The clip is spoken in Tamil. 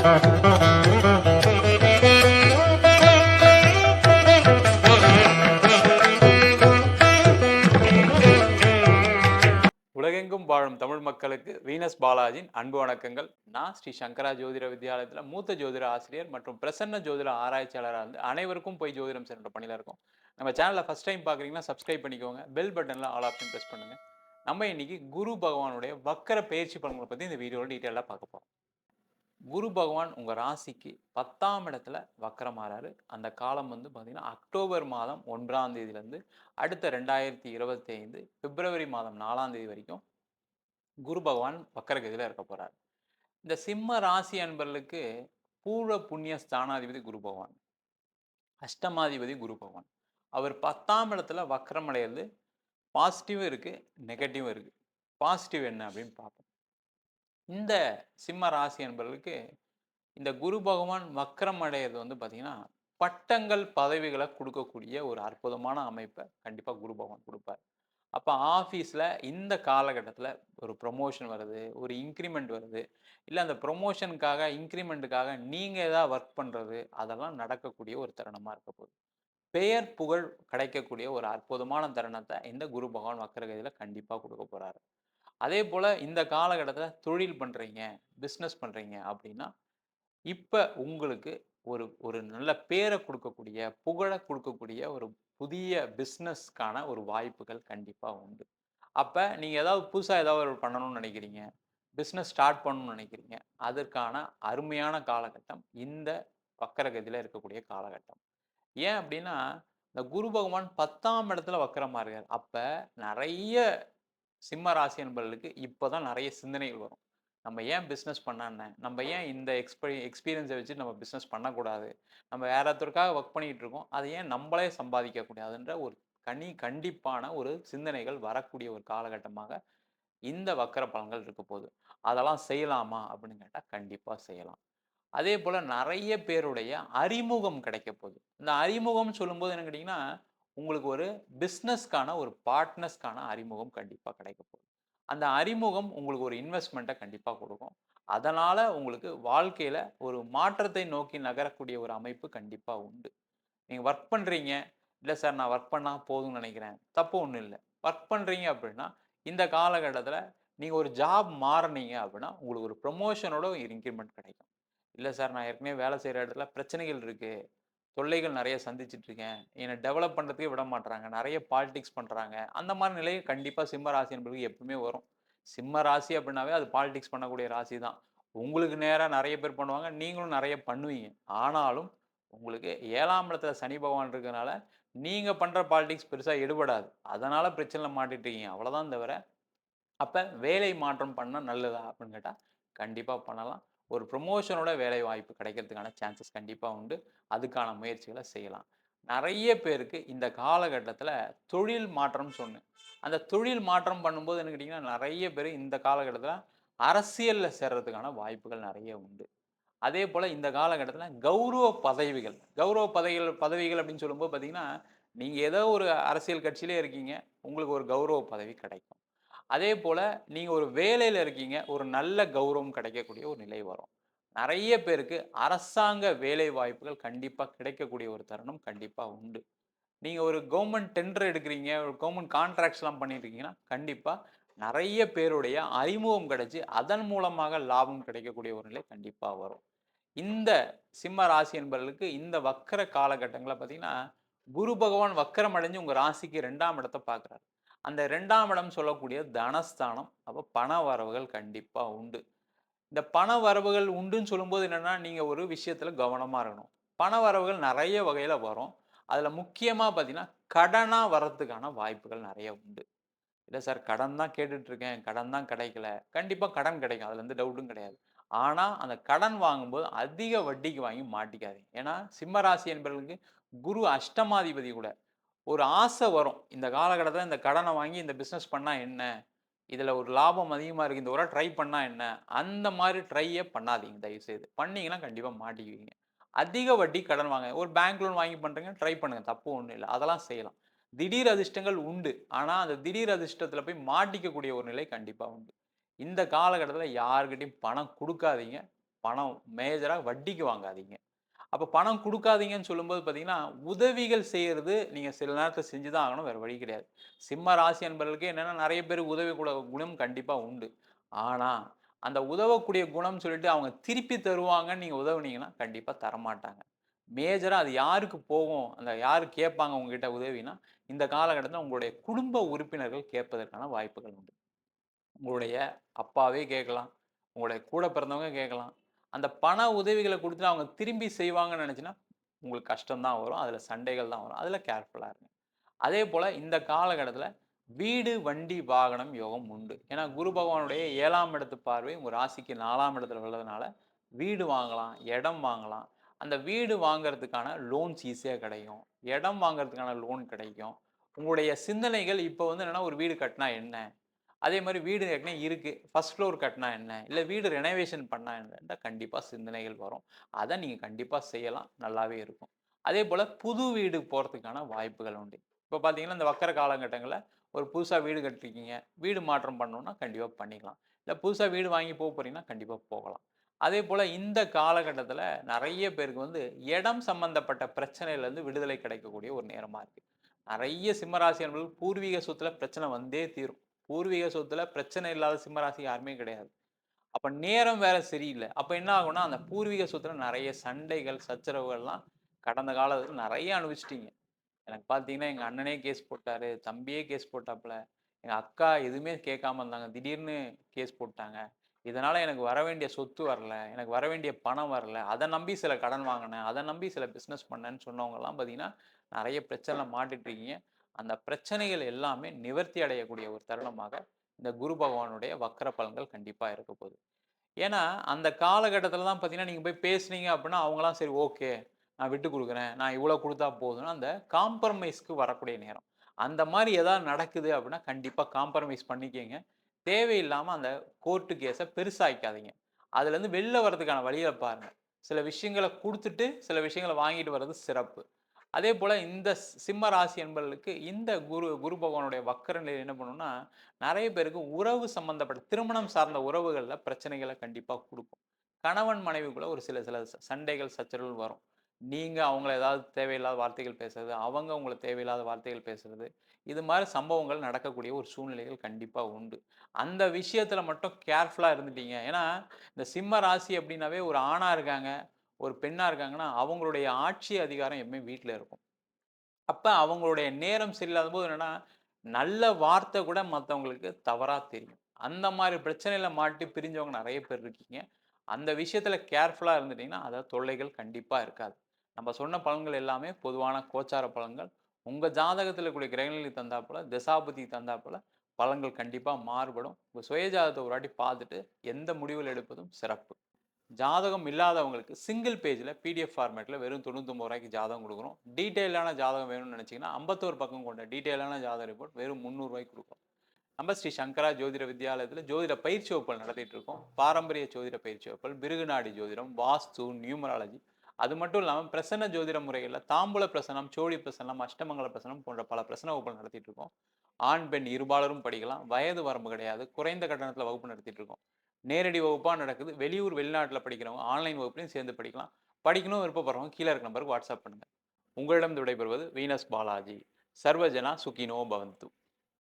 உலகெங்கும் வாழும் தமிழ் மக்களுக்கு வீனஸ் பாலாஜின் அன்பு வணக்கங்கள். நான் ஸ்ரீ சங்கரா ஜோதிட வித்யாலயத்தில் மூத்த ஜோதிட ஆசிரியர் மற்றும் பிரசன்ன ஜோதிட ஆராய்ச்சியாளராக இருந்து அனைவருக்கும் போய் ஜோதிடம் சென்ற பணியில் இருக்கும். நம்ம சேனலில் ஃபஸ்ட் டைம் பார்க்குறீங்கன்னா சப்ஸ்கிரைப் பண்ணிக்கோங்க. பெல் பட்டனில் ஆல் ஆப்ஷன் ப்ரெஸ் பண்ணுங்க. நம்ம இன்னைக்கு குரு பகவானுடைய வக்கர பயிற்சி பலன்களை பற்றி இந்த வீடியோவில் டீட்டெயிலாக பார்க்க போகிறோம் குரு பகவான் உங்கள் ராசிக்கு பத்தாம் இடத்துல வக்கரமாறாரு அந்த காலம் வந்து பார்த்திங்கன்னா அக்டோபர் மாதம் ஒன்றாம் தேதியிலேருந்து அடுத்த ரெண்டாயிரத்தி இருபத்தி ஐந்து பிப்ரவரி மாதம் நாலாம் தேதி வரைக்கும் குரு பகவான் வக்கரகதியில் இருக்க போகிறார் இந்த சிம்ம ராசி அன்பர்களுக்கு பூர்வ புண்ணிய ஸ்தானாதிபதி குரு பகவான் அஷ்டமாதிபதி குரு பகவான். அவர் பத்தாம் இடத்துல வக்கரம் அடையிறது பாசிட்டிவும் இருக்குது நெகட்டிவும் இருக்குது பாசிட்டிவ் என்ன அப்படின்னு பார்ப்போம். இந்த சிம்ம ராசி என்பவர்களுக்கு இந்த குரு பகவான் வக்கரம் அடையிறது வந்து பார்த்தீங்கன்னா பட்டங்கள் பதவிகளை கொடுக்கக்கூடிய ஒரு அற்புதமான அமைப்பை கண்டிப்பாக குரு பகவான் கொடுப்பார். அப்போ ஆஃபீஸில் இந்த காலகட்டத்தில் ஒரு ப்ரொமோஷன் வருது ஒரு இன்க்ரிமெண்ட் வருது. இல்லை அந்த ப்ரொமோஷனுக்காக இன்க்ரிமெண்ட்டுக்காக நீங்கள் ஏதாவது ஒர்க் பண்ணுறது அதெல்லாம் நடக்கக்கூடிய ஒரு தருணமாக இருக்க போகுது. பெயர் புகழ் கிடைக்கக்கூடிய ஒரு அற்புதமான தருணத்தை இந்த குரு பகவான் வக்கரகதியில் கண்டிப்பாக கொடுக்க போகிறாரு அதே போல் இந்த காலகட்டத்தில் தொழில் பண்ணுறீங்க பிஸ்னஸ் பண்ணுறீங்க அப்படின்னா இப்போ உங்களுக்கு ஒரு ஒரு நல்ல பேரை கொடுக்கக்கூடிய புகழை கொடுக்கக்கூடிய ஒரு புதிய பிஸ்னஸ்க்கான ஒரு வாய்ப்புகள் கண்டிப்பாக உண்டு. அப்போ நீங்கள் ஏதாவது புதுசாக ஏதாவது ஒரு பண்ணணும்னு நினைக்கிறீங்க பிஸ்னஸ் ஸ்டார்ட் பண்ணணும்னு நினைக்கிறீங்க அதற்கான அருமையான காலகட்டம் இந்த வக்கரகதியில் இருக்கக்கூடிய காலகட்டம். ஏன் அப்படின்னா இந்த குரு பகவான் பத்தாம் இடத்துல வக்கரமாக இருக்கார். அப்போ நிறைய சிம்ம ராசி என்பவர்களுக்கு இப்போ தான் நிறைய சிந்தனைகள் வரும். நம்ம ஏன் பிஸ்னஸ் பண்ணான்னு நம்ம ஏன் இந்த எக்ஸ்பீ எக்ஸ்பீரியன்ஸை வச்சு நம்ம பிஸ்னஸ் பண்ணக்கூடாது? நம்ம வேற ஒருத்தருக்காக ஒர்க் பண்ணிகிட்டு இருக்கோம். அதை ஏன் நம்மளே சம்பாதிக்கக்கூடாதுன்ற ஒரு கனி கண்டிப்பான ஒரு சிந்தனைகள் வரக்கூடிய ஒரு காலகட்டமாக இந்த வக்கர பலன்கள் இருக்க போகுது. அதெல்லாம் செய்யலாமா? அப்படின்னு கேட்டால் கண்டிப்பாக செய்யலாம். அதே போல் நிறைய பேருடைய அறிமுகம் கிடைக்க போகுது. இந்த அறிமுகம் சொல்லும்போது என்ன கேட்டிங்கன்னா உங்களுக்கு ஒரு பிஸ்னஸ்க்கான ஒரு பார்ட்னர்ஸ்க்கான அறிமுகம் கண்டிப்பாக கிடைக்க போகுது. அந்த அறிமுகம் உங்களுக்கு ஒரு இன்வெஸ்ட்மெண்ட்டை கண்டிப்பாக கொடுக்கும். அதனால் உங்களுக்கு வாழ்க்கையில் ஒரு மாற்றத்தை நோக்கி நகரக்கூடிய ஒரு அமைப்பு கண்டிப்பாக உண்டு. நீங்கள் ஒர்க் பண்ணுறீங்க இல்லை சார் நான் ஒர்க் பண்ணால் போதும்னு நினைக்கிறேன். தப்பு ஒன்றும் இல்லை. ஒர்க் பண்ணுறீங்க அப்படின்னா இந்த காலகட்டத்தில் நீங்கள் ஒரு ஜாப் மாறினீங்க அப்படின்னா உங்களுக்கு ஒரு ப்ரொமோஷனோட ஒரு இன்க்ரிமெண்ட் கிடைக்கும். இல்லை சார் நான் ஏற்கனவே வேலை செய்கிற இடத்துல பிரச்சனைகள் இருக்குது தொல்லைகள் நிறைய சந்திச்சுட்டு இருக்கேன். என்னை டெவலப் பண்ணுறதுக்கே விட மாட்டாங்க நிறைய பாலிடிக்ஸ் பண்ணுறாங்க அந்த மாதிரி நிலையை கண்டிப்பாக சிம்ம ராசி என்பது எப்பவுமே வரும். சிம்ம ராசி அப்படின்னாவே அது பாலிடிக்ஸ் பண்ணக்கூடிய ராசி தான். உங்களுக்கு நேராக நிறைய பேர் பண்ணுவாங்க. நீங்களும் நிறைய பண்ணுவீங்க. ஆனாலும் உங்களுக்கு ஏழாம் இடத்துல சனி பகவான் இருக்கிறதுனால நீங்கள் பண்ணுற பாலிடிக்ஸ் பெருசாக எடுபடாது. அதனால் பிரச்சனை மாட்டிட்டு இருக்கீங்க. அவ்வளோதான் தவிர அப்போ வேலை மாற்றம் பண்ணால் நல்லதா அப்படின்னு கேட்டால் கண்டிப்பாக பண்ணலாம். ஒரு ப்ரொமோஷனோட வேலை வாய்ப்பு கிடைக்கிறதுக்கான சான்சஸ் கண்டிப்பாக உண்டு. அதுக்கான முயற்சிகளை செய்யலாம். நிறைய பேருக்கு இந்த காலகட்டத்தில் தொழில் மாற்றம் சொன்னேன். அந்த தொழில் மாற்றம் பண்ணும்போது என்ன கேட்டிங்கன்னா நிறைய பேர் இந்த காலகட்டத்தில் அரசியலில் சேர்றதுக்கான வாய்ப்புகள் நிறைய உண்டு. அதே போல் இந்த காலகட்டத்தில் கௌரவ பதவிகள் கௌரவ பதவிகள் பதவிகள் அப்படின்னு சொல்லும்போது பார்த்தீங்கன்னா நீங்கள் ஏதோ ஒரு அரசியல் கட்சியிலே இருக்கீங்க உங்களுக்கு ஒரு கௌரவ பதவி கிடைக்கும். அதே போல் நீங்கள் ஒரு வேலையில் இருக்கீங்க ஒரு நல்ல கௌரவம் கிடைக்கக்கூடிய ஒரு நிலை வரும். நிறைய பேருக்கு அரசாங்க வேலை வாய்ப்புகள் கண்டிப்பாக கிடைக்கக்கூடிய ஒரு தருணம் கண்டிப்பாக உண்டு. நீங்கள் ஒரு கவர்மெண்ட் டெண்டர் எடுக்கிறீங்க ஒரு கவர்மெண்ட் கான்ட்ராக்ட்ஸ்லாம் பண்ணியிருக்கீங்கன்னா கண்டிப்பாக நிறைய பேருடைய அறிமுகம் கிடைச்சி அதன் மூலமாக லாபம் கிடைக்கக்கூடிய ஒரு நிலை கண்டிப்பாக வரும். இந்த சிம்ம ராசி என்பவர்களுக்கு இந்த வக்கர காலகட்டங்களில் பார்த்தீங்கன்னா குரு பகவான் வக்கரம் அடைஞ்சு உங்கள் ராசிக்கு ரெண்டாம் இடத்தை பார்க்குறாரு. அந்த ரெண்டாம் இடம் சொல்லக்கூடிய தனஸ்தானம். அப்போ பண வரவுகள் கண்டிப்பாக உண்டு. இந்த பண வரவுகள் உண்டுன்னு சொல்லும்போது என்னென்னா நீங்கள் ஒரு விஷயத்தில் கவனமாக இருக்கணும். பண வரவுகள் நிறைய வகையில் வரும். அதில் முக்கியமாக பார்த்தீங்கன்னா கடனாக வர்றதுக்கான வாய்ப்புகள் நிறைய உண்டு. இல்லை சார் கடன் தான் கேட்டுட்ருக்கேன். கடன் தான் கிடைக்கல. கண்டிப்பாக கடன் கிடைக்கும். அதில் எந்த டவுட்டும் கிடையாது. ஆனால் அந்த கடன் வாங்கும்போது அதிக வட்டிக்கு வாங்கி மாட்டிக்காதீங்க. ஏன்னா சிம்மராசி என்பவர்களுக்கு குரு அஷ்டமாதிபதி கூட ஒரு ஆசை வரும். இந்த காலகட்டத்தில் இந்த கடனை வாங்கி இந்த பிஸ்னஸ் பண்ணால் என்ன? இதில் ஒரு லாபம் அதிகமாக இருக்குது இந்த ஒரு ட்ரை பண்ணால் என்ன? அந்த மாதிரி ட்ரையே பண்ணாதீங்க. தயவுசெய்து. பண்ணீங்கன்னா கண்டிப்பாக மாட்டிக்குவீங்க. அதிக வட்டி கடன் வாங்க ஒரு பேங்க் லோன் வாங்கி பண்ணுறீங்க ட்ரை பண்ணுங்கள் தப்பு ஒன்றும் இல்லை. அதெல்லாம் செய்யலாம். திடீர் அதிர்ஷ்டங்கள் உண்டு. ஆனால் அந்த திடீர் அதிர்ஷ்டத்தில் போய் மாட்டிக்கக்கூடிய ஒரு நிலை கண்டிப்பாக உண்டு. இந்த காலகட்டத்தில் யாருக்கிட்டையும் பணம் கொடுக்காதீங்க. பணம் மேஜராக வட்டிக்கு வாங்காதீங்க. அப்போ பணம் கொடுக்காதீங்கன்னு சொல்லும்போது பார்த்தீங்கன்னா உதவிகள் செய்கிறது நீங்கள் சில நேரத்தில் செஞ்சு தான் ஆகணும் வேறு வழி கிடையாது. சிம்ம ராசி என்பவர்களுக்கு என்னென்னா நிறைய பேர் உதவி கூட குணம் கண்டிப்பாக உண்டு. ஆனால் அந்த உதவக்கூடிய குணம் சொல்லிட்டு அவங்க திருப்பி தருவாங்கன்னு நீங்கள் உதவுனீங்கன்னா கண்டிப்பாக தரமாட்டாங்க. மேஜராக அது யாருக்கு போகும் அந்த யார் கேட்பாங்க உங்ககிட்ட உதவினா இந்த காலகட்டத்தில் உங்களுடைய குடும்ப உறுப்பினர்கள் கேட்பதற்கான வாய்ப்புகள் உண்டு. உங்களுடைய அப்பாவே கேட்கலாம் உங்களுடைய கூட பிறந்தவங்க கேட்கலாம் அந்த பண உதவிகளை கொடுத்துட்டு அவங்க திரும்பி செய்வாங்கன்னு நினச்சின்னா உங்களுக்கு கஷ்டம்தான் வரும். அதில் சண்டைகள் தான் வரும். அதில் கேர்ஃபுல்லாக இருங்க. அதே போல் இந்த காலகட்டத்தில் வீடு வண்டி வாகனம் யோகம் உண்டு. ஏன்னா குரு பகவானுடைய ஏழாம் இடத்து பார்வை உங்கள் ராசிக்கு நாலாம் இடத்துல உள்ளதுனால வீடு வாங்கலாம் இடம் வாங்கலாம். அந்த வீடு வாங்குறதுக்கான லோன்ஸ் ஈஸியாக கிடைக்கும். இடம் வாங்குறதுக்கான லோன் கிடைக்கும். உங்களுடைய சிந்தனைகள் இப்போ வந்து என்னென்னா ஒரு வீடு கட்டினா என்ன? அதே மாதிரி வீடு ஏற்கனவே இருக்குது ஃபஸ்ட் ஃப்ளோர் கட்டினா என்ன? இல்லை வீடு ரெனோவேஷன் பண்ணால் என்ன கண்டிப்பாக சிந்தனைகள் வரும். அதை நீங்கள் கண்டிப்பாக செய்யலாம். நல்லாவே இருக்கும். அதே போல் புது வீடு போகிறதுக்கான வாய்ப்புகள் உண்டு. இப்போ பார்த்தீங்கன்னா இந்த வக்கர காலகட்டங்களில் ஒரு புதுசாக வீடு கட்டிருக்கீங்க. வீடு மாற்றம் பண்ணணுன்னா கண்டிப்பாக பண்ணிக்கலாம். இல்லை புதுசாக வீடு வாங்கி போக போகிறீங்கன்னா கண்டிப்பாக போகலாம். அதே போல் இந்த காலகட்டத்தில் நிறைய பேருக்கு வந்து இடம் சம்மந்தப்பட்ட பிரச்சனையிலேருந்து விடுதலை கிடைக்கக்கூடிய ஒரு நேரமாக இருக்குது நிறைய சிம்மராசி பூர்வீக சொத்தில் பிரச்சனை வந்தே தீரும். பூர்வீக சொத்துல பிரச்சனை இல்லாத சிம்மராசி யாருமே கிடையாது. அப்ப நேரம் வேற சரியில்லை. அப்ப என்ன ஆகும்னா அந்த பூர்வீக சொத்துல நிறைய சண்டைகள் சச்சரவுகள்லாம் கடந்த காலத்துல நிறைய அனுபவிச்சிட்டீங்க. எனக்கு பார்த்தீங்கன்னா எங்க அண்ணனே கேஸ் போட்டாரு தம்பியே கேஸ் போட்டாப்புல எங்க அக்கா எதுவுமே கேட்காம இருந்தாங்க. திடீர்னு கேஸ் போட்டாங்க. இதனால எனக்கு வர வேண்டிய சொத்து வரல எனக்கு வர வேண்டிய பணம் வரல அதை நம்பி சில கடன் வாங்கினேன் அதை நம்பி சில பிஸ்னஸ் பண்ணேன்னு சொன்னவங்கலாம் பார்த்தீங்கன்னா நிறைய பிரச்சனை மாட்டிட்டு இருக்கீங்க. அந்த பிரச்சனைகள் எல்லாமே நிவர்த்தி அடையக்கூடிய ஒரு தருணமாக இந்த குரு பகவானுடைய வக்கர பலன்கள் கண்டிப்பாக இருக்க போகுது. ஏன்னா அந்த காலகட்டத்தில் தான் பார்த்தீங்கன்னா நீங்கள் போய் பேசுனீங்க அப்படின்னா அவங்களாம் சரி ஓகே நான் விட்டு கொடுக்குறேன் நான் இவ்வளோ கொடுத்தா போதும்னு அந்த காம்ப்ரமைஸ்க்கு வரக்கூடிய நேரம். அந்த மாதிரி எதாவது நடக்குது அப்படின்னா கண்டிப்பாக காம்ப்ரமைஸ் பண்ணிக்கோங்க. தேவையில்லாமல் அந்த கோர்ட்டு கேஸை பெருசாகிக்காதீங்க அதுலேருந்து வெளில வர்றதுக்கான வழியை பாருங்கள் சில விஷயங்களை கொடுத்துட்டு சில விஷயங்களை வாங்கிட்டு வர்றது சிறப்பு. அதே போல் இந்த சிம்ம ராசி என்பவர்களுக்கு இந்த குரு குரு பகவானுடைய வக்கர நிலை என்ன பண்ணுன்னா நிறைய பேருக்கு உறவு சம்பந்தப்பட்ட திருமணம் சார்ந்த உறவுகளில் பிரச்சனைகளை கண்டிப்பாக கொடுக்கும். கணவன் மனைவிக்குள்ளே ஒரு சில சில சண்டைகள் சச்சரவுகள் வரும். நீங்கள் அவங்கள ஏதாவது தேவையில்லாத வார்த்தைகள் பேசுறது அவங்க உங்களை தேவையில்லாத வார்த்தைகள் பேசுறது இது மாதிரி சம்பவங்கள் நடக்கக்கூடிய ஒரு சூழ்நிலைகள் கண்டிப்பாக உண்டு. அந்த விஷயத்தில் மட்டும் கேர்ஃபுல்லாக இருந்துட்டீங்க. ஏன்னா இந்த சிம்ம ராசி அப்படின்னாவே ஒரு ஆணாக இருக்காங்க. ஒரு பெண்ணாக இருக்காங்கன்னா அவங்களுடைய ஆட்சி அதிகாரம் எப்பவுமே வீட்டில் இருக்கும். அப்போ அவங்களுடைய நேரம் சரியில்லாத போது என்னென்னா நல்ல வார்த்தை கூட மற்றவங்களுக்கு தவறாக தெரியும். அந்த மாதிரி பிரச்சனையில் மாட்டி பிரிஞ்சவங்க நிறைய பேர் இருக்கீங்க. அந்த விஷயத்தில் கேர்ஃபுல்லாக இருந்துட்டிங்கன்னா அதை தொல்லைகள் கண்டிப்பாக இருக்காது. நம்ம சொன்ன பலன்கள் எல்லாமே பொதுவான கோச்சார பலன்கள். உங்கள் ஜாதகத்தில் கூடிய கிரகங்களுக்கு தந்தாப்பில் திசாபதி தந்தாப்பில் பலன்கள் கண்டிப்பாக மாறுபடும். உங்கள் சுயஜாதத்தை ஒரு வாட்டி பார்த்துட்டு எந்த முடிவில் எடுப்பதும் சிறப்பு. ஜாதகம் இல்லாதவங்களுக்கு சிங்கிள் பேஜில் பிடிஎஃப் ஃபார்மேட்டில் வெறும் தொண்ணூத்தொம்பது ரூபாய்க்கு ஜாதகம் கொடுக்குறோம் டீட்டெயிலான ஜாதகம் வேணும்னு நினச்சிங்கன்னா ஐம்பத்தோரு பக்கம் கொண்ட டீட்டெயிலான ஜாதக ரிப்போர்ட் வெறும் முந்நூறுரூவாய்க்கு கொடுக்கும் நம்ம ஸ்ரீ சங்கரா ஜோதிட வித்யாலயத்தில் ஜோதிட பயிற்சி வகுப்புகள் நடத்திட்டு இருக்கோம். பாரம்பரிய ஜோதிட பயிற்சி வகுப்புகள் பிருகுநாடி ஜோதிடம் வாஸ்து நியூமராலஜி. அது மட்டும் இல்லாமல் பிரசன்ன ஜோதிட முறைகளில் தாம்பூல பிரசனம் சோழி பிரசனம் அஷ்டமங்கல பிரசனம் போன்ற பல பிரசன வகுப்புகள் நடத்திட்டு இருக்கோம். ஆண் பெண் இருபாலரும் படிக்கலாம். வயது வரம்பு கிடையாது. குறைந்த கட்டணத்தில் வகுப்பு நடத்திட்டு இருக்கோம். நேரடி வகுப்பாக நடக்குது. வெளியூர் வெளிநாட்டில் படிக்கிறவங்க ஆன்லைன் வகுப்புலையும் சேர்ந்து படிக்கலாம். படிக்கணும் விருப்பப்படுறவங்க கீழே இருக்க நம்பருக்கு வாட்ஸ்அப் பண்ணுங்கள் உங்களிடம் விடைபெறுவது வீனஸ் பாலாஜி. சர்வஜனா சுகினோ பவந்து.